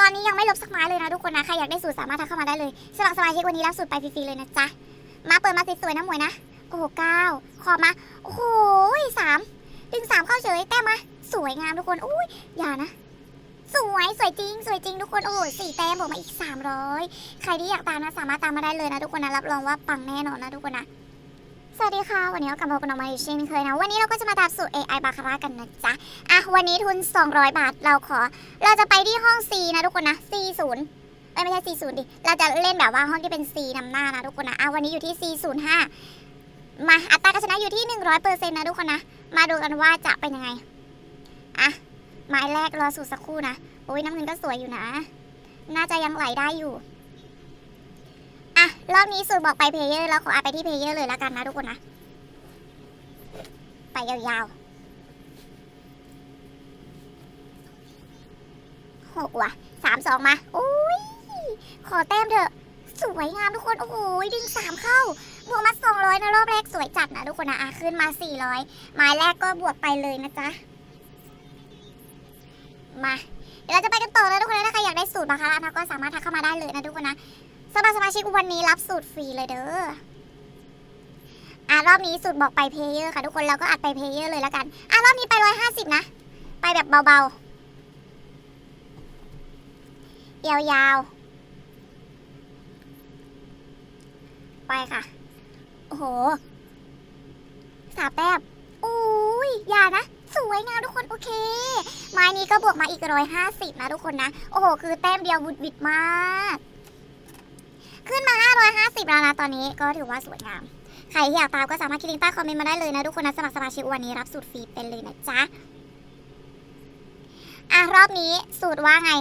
ตอนนี้ยังไม่ลบสักไม้เลยนะทุกคนนะ ใครอยากได้สูตรสามารถทักเข้ามาได้เลยสมัครสมาชิกวันนี้รับสูตรไปฟรีๆเลยนะจ๊ะ มาเปิดมาสวยๆนะหมวยนะ โอ้โหเก้าขอบมา โอ้โหสามดึงสามเข้าเฉยแต้มมา สวยงามทุกคน อุ้ยอย่านะ สวยสวยจริง สวยจริงทุกคน โอ้โหสี่แต้มบวกมาอีกสามร้อยใครที่อยากตามนะสามารถตามมาได้เลยนะทุกคนนะ รับรองว่าปังแน่นอนนะทุกคนนะ สวัสดีค่ะ วันนี้เรากลับมาพบกันใหม่อีกเช่นเคยนะ วันนี้เราก็จะมาตามสูตร AI บาคาร่ากันนะจ๊ะ อะ วันนี้ทุน 200 บาท เราขอ เราจะไปที่ห้อง C นะทุกคนนะ C0 เอ้ยไม่ใช่ C0 ดิ เราจะเล่นแบบว่าห้องที่เป็น C นำหน้านะทุกคนนะ อะ วันนี้อยู่ที่ C05 มา อัตราการชนะอยู่ที่ 100%นะทุกคนนะ มาดูกันว่าจะเป็นยังไง อะ ไม้แรกรอสูตรสักครู่นะ โอ้ยน้ำเงินก็สวยอยู่นะ น่าจะยังไหลได้อยู่ รอบนี้สูตรบอกไปเพลเยอร์แล้วขออัดไปที่เพลเยอร์เลยแล้วกันนะทุกคนนะ ไปยาวๆหกว่ะสามสองมาโอ้ยขอแต้มเถอะ สวยงามทุกคนโอ้โหดึงสามเข้า บวกมาสองร้อยนะรอบแรกสวยจัดนะทุกคนนะอะขึ้นมาสี่ร้อยไม้แรกก็บวกไปเลยนะจ๊ะมาเดี๋ยวเราจะไปกันต่อนะทุกคนนะถ้าใครอยากได้สูตรบาคาร่านะก็สามารถทักเข้ามาได้เลยนะทุกคนนะ สมัครสมาชิกวันนี้รับสูตรฟรีเลยเด้ออะรอบนี้สูตรบอกไปเพเยอร์ค่ะทุกคนเราก็อัดไปเพเยอร์เลยแล้วกันอะรอบนี้ไปร้อยห้าสิบนะ ไปแบบเบาๆ ยาวๆ ไปค่ะ โอ้โห สาแต้มอุ้ยอย่านะ สวยงามทุกคนโอเค ไม้นี้ก็บวกมาอีกร้อยห้าสิบนะทุกคนนะ โอ้โห คือแต้มเดียววุดวิดมาก ขึ้นมา 550แล้วนะตอนนี้ก็ถือว่าสวยงาม ใครที่อยากตามก็สามารถคลิกลิงก์ใต้คอมเมนต์มาได้เลยนะทุกคนนะสมัครสมาชิกวันนี้รับสูตรฟรีเป็นเลยนะจ๊ะอะรอบนี้สูตรว่าไง